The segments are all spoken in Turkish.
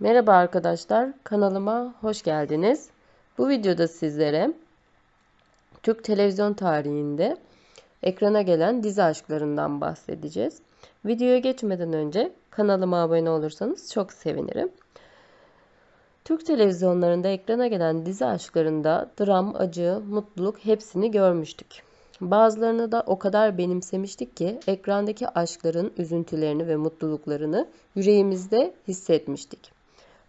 Merhaba arkadaşlar, kanalıma hoş geldiniz. Bu videoda sizlere Türk televizyon tarihinde ekrana gelen dizi aşklarından bahsedeceğiz. Videoya geçmeden önce kanalıma abone olursanız çok sevinirim. Türk televizyonlarında ekrana gelen dizi aşklarında dram, acı, mutluluk hepsini görmüştük. Bazılarını da o kadar benimsemiştik ki ekrandaki aşkların üzüntülerini ve mutluluklarını yüreğimizde hissetmiştik.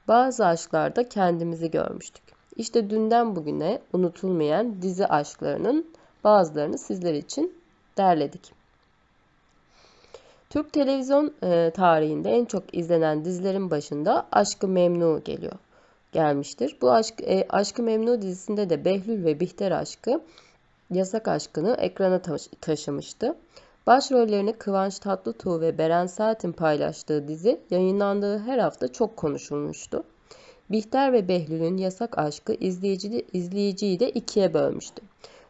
Bazı aşklarda kendimizi görmüştük. İşte dünden bugüne unutulmayan dizi aşklarının bazılarını sizler için derledik. Türk televizyon e, tarihinde en çok izlenen dizilerin başında Aşkı Memnu geliyor gelmiştir. Bu aşk, e, Aşkı Memnu dizisinde de Behlül ve Bihter aşkı yasak aşkını ekrana taş- taşımıştı. Başrollerini Kıvanç Tatlıtuğ ve Beren Saat'in paylaştığı dizi yayınlandığı her hafta çok konuşulmuştu. Bihter ve Behlül'ün yasak aşkı izleyici, izleyiciyi de ikiye bölmüştü.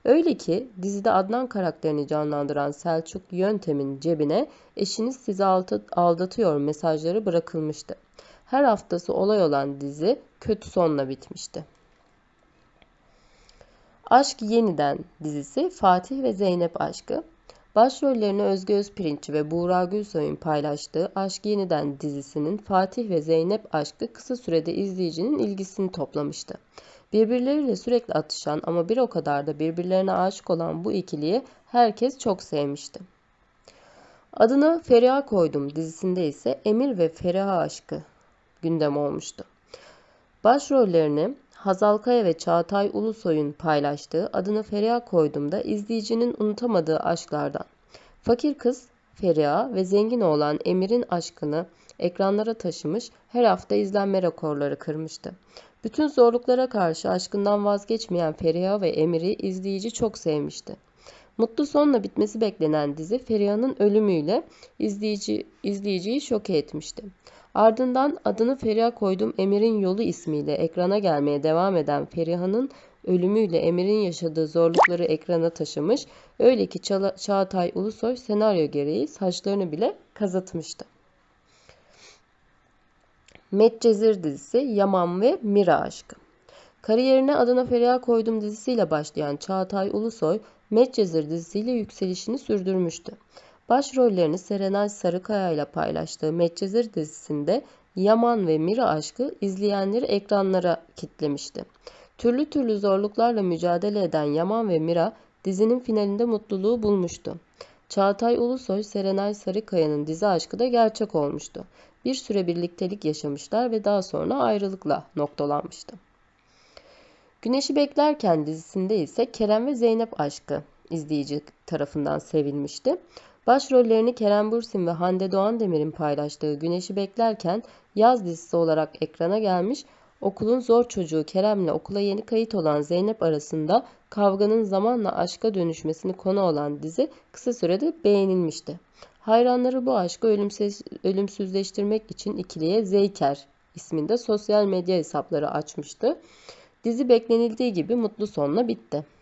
Öyle ki dizide Adnan karakterini canlandıran Selçuk Yöntem'in cebine eşiniz sizi aldatıyor mesajları bırakılmıştı. Her haftası olay olan dizi kötü sonla bitmişti. Aşk Yeniden dizisi Fatih ve Zeynep aşkı. Başrollerini Özge Özpirinççi ve Buğra Gülsoy'un paylaştığı Aşk Yeniden dizisinin Fatih ve Zeynep aşkı kısa sürede izleyicinin ilgisini toplamıştı. Birbirleriyle sürekli atışan ama bir o kadar da birbirlerine aşık olan bu ikiliyi herkes çok sevmişti. Adını Feriha koydum dizisinde ise Emir ve Feriha aşkı gündem olmuştu. Başrollerini Hazal Kaya ve Çağatay Ulusoy'un paylaştığı Adını Feriha Koydum'da izleyicinin unutamadığı aşklardan. Fakir kız Feriha ve zengin oğlan Emir'in aşkını ekranlara taşımış, her hafta izlenme rekorları kırmıştı. Bütün zorluklara karşı aşkından vazgeçmeyen Feriha ve Emir'i izleyici çok sevmişti. Mutlu sonla bitmesi beklenen dizi Feriha'nın ölümüyle izleyici, izleyiciyi şoke etmişti. Ardından adını Feriha koydum Emir'in yolu ismiyle ekrana gelmeye devam eden Feriha'nın ölümüyle Emir'in yaşadığı zorlukları ekrana taşımış, öyle ki Ça Çağatay Ulusoy senaryo gereği saçlarını bile kazıtmıştı. Medcezir dizisi Yaman ve Mira aşkı. Kariyerine adına Feriha Koydum dizisiyle başlayan Çağatay Ulusoy, Medcezir dizisiyle yükselişini sürdürmüştü. Başrollerini Serenay Sarıkaya ile paylaştığı Medcezir dizisinde Yaman ve Mira aşkı izleyenleri ekranlara kitlemişti. Türlü türlü zorluklarla mücadele eden Yaman ve Mira dizinin finalinde mutluluğu bulmuştu. Çağatay Ulusoy, Serenay Sarıkaya'nın dizi aşkı da gerçek olmuştu. Bir süre birliktelik yaşamışlar ve daha sonra ayrılıkla noktalanmıştı. Güneşi Beklerken dizisinde ise Kerem ve Zeynep aşkı izleyici tarafından sevilmişti. Başrollerini Kerem Bürsin ve Hande Doğan Demir'in paylaştığı Güneşi Beklerken yaz dizisi olarak ekrana gelmiş, okulun zor çocuğu Kerem'le okula yeni kayıt olan Zeynep arasında kavganın zamanla aşka dönüşmesini konu olan dizi kısa sürede beğenilmişti. Hayranları bu aşkı ölümsüz, ölümsüzleştirmek için ikiliye Zeyker isminde sosyal medya hesapları açmıştı. Dizi beklenildiği gibi mutlu sonla bitti.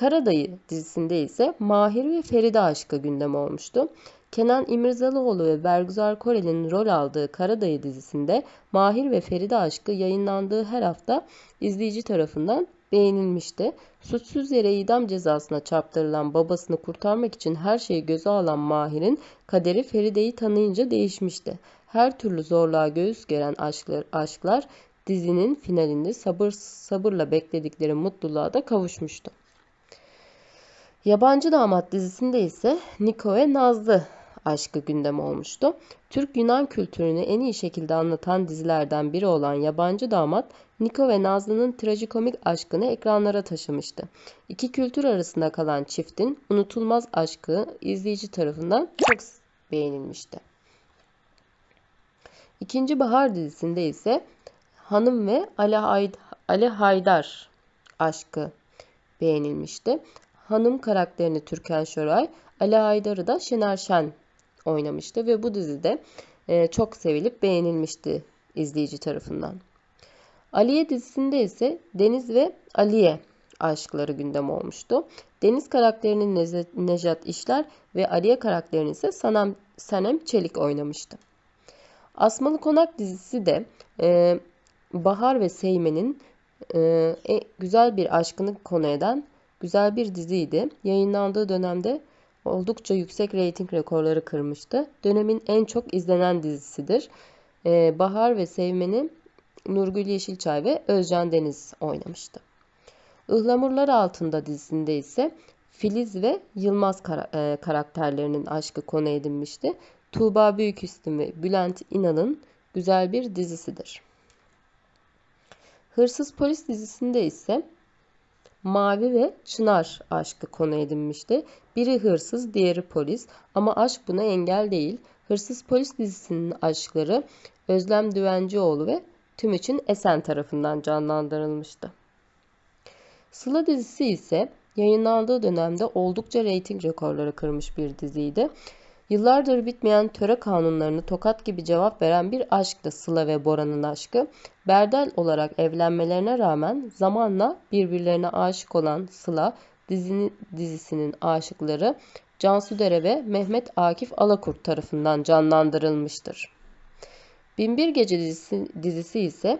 Karadayı dizisinde ise Mahir ve Feride aşkı gündem olmuştu. Kenan İmirzalıoğlu ve Bergüzar Korel'in rol aldığı Karadayı dizisinde Mahir ve Feride aşkı yayınlandığı her hafta izleyici tarafından beğenilmişti. Suçsuz yere idam cezasına çarptırılan babasını kurtarmak için her şeyi göze alan Mahir'in kaderi Feride'yi tanıyınca değişmişti. Her türlü zorluğa göğüs geren aşklar, aşklar dizinin finalinde sabır sabırla bekledikleri mutluluğa da kavuşmuştu. Yabancı Damat dizisinde ise Niko ve Nazlı aşkı gündem olmuştu. Türk-Yunan kültürünü en iyi şekilde anlatan dizilerden biri olan Yabancı Damat, Niko ve Nazlı'nın trajikomik aşkını ekranlara taşımıştı. İki kültür arasında kalan çiftin unutulmaz aşkı izleyici tarafından çok beğenilmişti. İkinci Bahar dizisinde ise Hanım ve Ali, Hayd Ali Haydar aşkı beğenilmişti. Hanım karakterini Türkan Şoray, Ali Haydar'ı da Şener Şen oynamıştı ve bu dizide e, çok sevilip beğenilmişti izleyici tarafından. Aliye dizisinde ise Deniz ve Aliye aşkları gündem olmuştu. Deniz karakterinin Nejat İşler ve Aliye karakterini ise Sanem, Sanem Çelik oynamıştı. Asmalı Konak dizisi de e, Bahar ve Seymen'in e, e, güzel bir aşkını konu eden güzel bir diziydi. Yayınlandığı dönemde oldukça yüksek reyting rekorları kırmıştı. Dönemin en çok izlenen dizisidir. E, Bahar ve Seymen'i Nurgül Yeşilçay ve Özcan Deniz oynamıştı. Ihlamurlar Altında dizisinde ise Filiz ve Yılmaz kara- e, karakterlerinin aşkı konu edinmişti. Tuğba Büyüküstün ve Bülent İnal'ın güzel bir dizisidir. Hırsız Polis dizisinde ise Mavi ve Çınar aşkı konu edinmişti. Biri hırsız, diğeri polis ama aşk buna engel değil. Hırsız Polis dizisinin aşkları Özlem Düvencioğlu ve Tümüçin Esen tarafından canlandırılmıştı. Sıla dizisi ise yayınlandığı dönemde oldukça reyting rekorları kırmış bir diziydi. Yıllardır bitmeyen töre kanunlarını tokat gibi cevap veren bir aşktı Sıla ve Bora'nın aşkı. Berdel olarak evlenmelerine rağmen zamanla birbirlerine aşık olan Sıla dizini, dizisinin aşıkları Cansu Dere ve Mehmet Akif Alakurt tarafından canlandırılmıştır. Binbir Gece dizisi, dizisi ise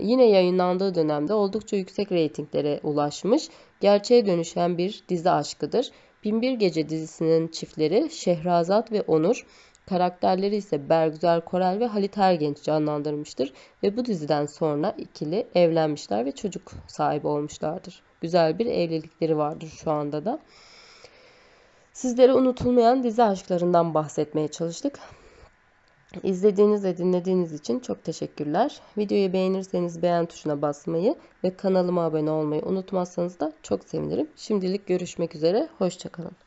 yine yayınlandığı dönemde oldukça yüksek reytinglere ulaşmış, gerçeğe dönüşen bir dizi aşkıdır. Binbir Gece dizisinin çiftleri Şehrazat ve Onur, karakterleri ise Bergüzar Korel ve Halit Ergenç canlandırmıştır ve bu diziden sonra ikili evlenmişler ve çocuk sahibi olmuşlardır. Güzel bir evlilikleri vardır şu anda da. Sizlere unutulmayan dizi aşklarından bahsetmeye çalıştık. İzlediğiniz ve dinlediğiniz için çok teşekkürler. Videoyu beğenirseniz beğen tuşuna basmayı ve kanalıma abone olmayı unutmazsanız da çok sevinirim. Şimdilik görüşmek üzere, hoşçakalın.